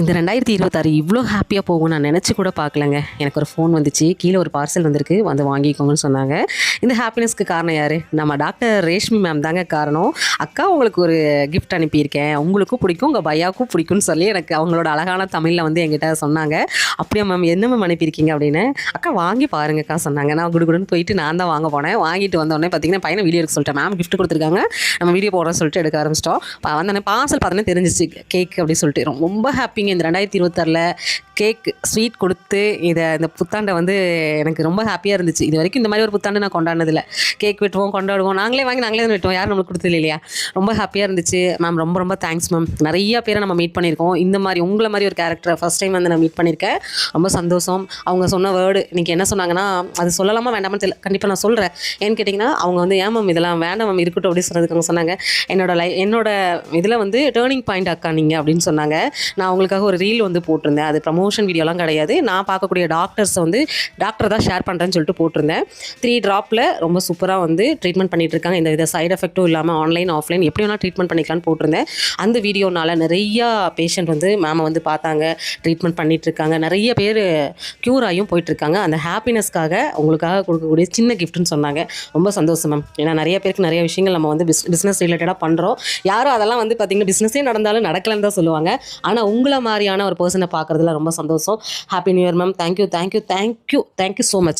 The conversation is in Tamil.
இந்த ரெண்டாயிரத்தி இருபத்தாறு இவ்வளோ ஹாப்பியாக போகும் நான் நினச்சி கூட பார்க்கலங்க. எனக்கு ஒரு ஃபோன் வந்துச்சு. கீழே ஒரு பார்சல் வந்திருக்கு. வந்து வாங்கிக்கோங்கன்னு சொன்னாங்க. இந்த ஹாப்பினஸ்க்கு காரணம் யார்? நம்ம டாக்டர் ரேஷ்மி மேம் தாங்க காரணம். அக்கா உங்களுக்கு ஒரு கிஃப்ட் அனுப்பியிருக்கேன். உங்களுக்கும் பிடிக்கும். உங்கள் பையாவுக்கும் பிடிக்கும்னு சொல்லி எனக்கு அவங்களோட அழகான தமிழில் வந்து என்கிட்ட சொன்னாங்க. அப்படியா மேம் என்ன மேம் அனுப்பியிருக்கீங்க அப்படின்னு? அக்கா வாங்கி பாருங்கக்கா சொன்னாங்க. நான் குடுகுடுன்னு போயிட்டு நான் தான் வாங்க போனேன். வாங்கிட்டு வந்தோடனே பார்த்தீங்கன்னா பையனை வீடியோ எடுக்க சொல்லிட்டேன் மேம் கிஃப்ட் கொடுத்துருக்காங்க. நம்ம வீடியோ போடுறோம்னு சொல்லிட்டு எடுக்க ஆரம்பிச்சிட்டோம். வந்தோடனே பார்சல் பார்த்தோன்னே தெரிஞ்சிச்சு. கேக் அப்படின்னு சொல்லிட்டு. ரொம்ப ஹாப்பி ஹாப்பிங்க இந்த ரெண்டாயிரத்தி இருபத்தாறில் கேக் ஸ்வீட் கொடுத்து இதை இந்த புத்தாண்டை வந்து எனக்கு ரொம்ப ஹாப்பியாக இருந்துச்சு. இது வரைக்கும் இந்த மாதிரி ஒரு புத்தாண்டு நான் கொண்டாடினதில்ல. கேக் வெட்டுவோம் கொண்டாடுவோம். நாங்களே வாங்கி நாங்களே தான் வெட்டுவோம். யாரும் நம்மளுக்கு கொடுத்தது இல்லையா? ரொம்ப ஹாப்பியாக இருந்துச்சு. மேம் ரொம்ப ரொம்ப தேங்க்ஸ் மேம் நிறைய பேரை நம்ம மீட் பண்ணியிருக்கோம். இந்த மாதிரி உங்களை மாதிரி ஒரு கேரக்டரை ஃபஸ்ட் டைம் வந்து நான் மீட் பண்ணியிருக்கேன் ரொம்ப சந்தோஷம். அவங்க சொன்ன வேர்டு இன்றைக்கி என்ன சொன்னாங்கன்னா அது சொல்லலாமா வேண்டாமான்னு தெரியல. கண்டிப்பாக நான் சொல்கிறேன் ஏன்னு கேட்டிங்கன்னா அவங்க வந்து ஏன் மேம் இதெல்லாம் வேண்டாம் மேம் இருக்கட்டும் அப்படின்னு சொன்னதுக்கு அவங்க சொன்னாங்க. என்னோட லை என்னோட இதில் வந்து டேர்னிங் பாயிண்ட் அக்கா நீங்கள் அப்படின்னு சொன்னாங்க. நான் அவங்களுக்கு அதுக்காக ஒரு ரீல் வந்து போட்டிருந்தேன். அது ப்ரமோஷன் வீடியோலாம் கிடையாது. நான் பார்க்கக்கூடிய டாக்டர்ஸை வந்து டாக்டர் தான் ஷேர் பண்ணுறேன்னு சொல்லிட்டு போட்டிருந்தேன். த்ரீ ட்ராப்பில் ரொம்ப சூப்பராக வந்து ட்ரீட்மெண்ட் பண்ணிகிட்டு இருக்காங்க. இந்த வித சைடு எஃபெக்ட்டும் இல்லாமல் ஆன்லைன் ஆஃப்லைன் எப்படி வேணால் ட்ரீட்மெண்ட் பண்ணிக்கலாம்னு போட்டிருந்தேன். அந்த வீடியோனால நிறையா பேஷண்ட் வந்து மேமை வந்து பார்த்தாங்க. ட்ரீட்மெண்ட் பண்ணிகிட்ருக்காங்க நிறைய பேர் க்யூர் ஆகியும் போயிட்டுருக்காங்க அந்த ஹாப்பினஸ்க்காக உங்களுக்காக கொடுக்கக்கூடிய சின்ன கிஃப்ட்னு சொன்னாங்க. ரொம்ப சந்தோஷம் மேம் ஏன்னா நிறைய பேருக்கு நிறைய விஷயங்கள் நம்ம வந்து பிஸ் பிஸ்னஸ் ரிலேட்டடாக பண்ணுறோம் யாரும் அதெல்லாம் வந்து பார்த்திங்கன்னா பிஸ்னஸே நடந்தாலும் நடக்கலன்னு தான் சொல்லுவாங்க. ஆனால் உங்களை மாதிரியான ஒரு பர்சனை பார்க்குறதுல ரொம்ப சந்தோஷம். Happy new year ma'am thank you thank you thank you thank you so much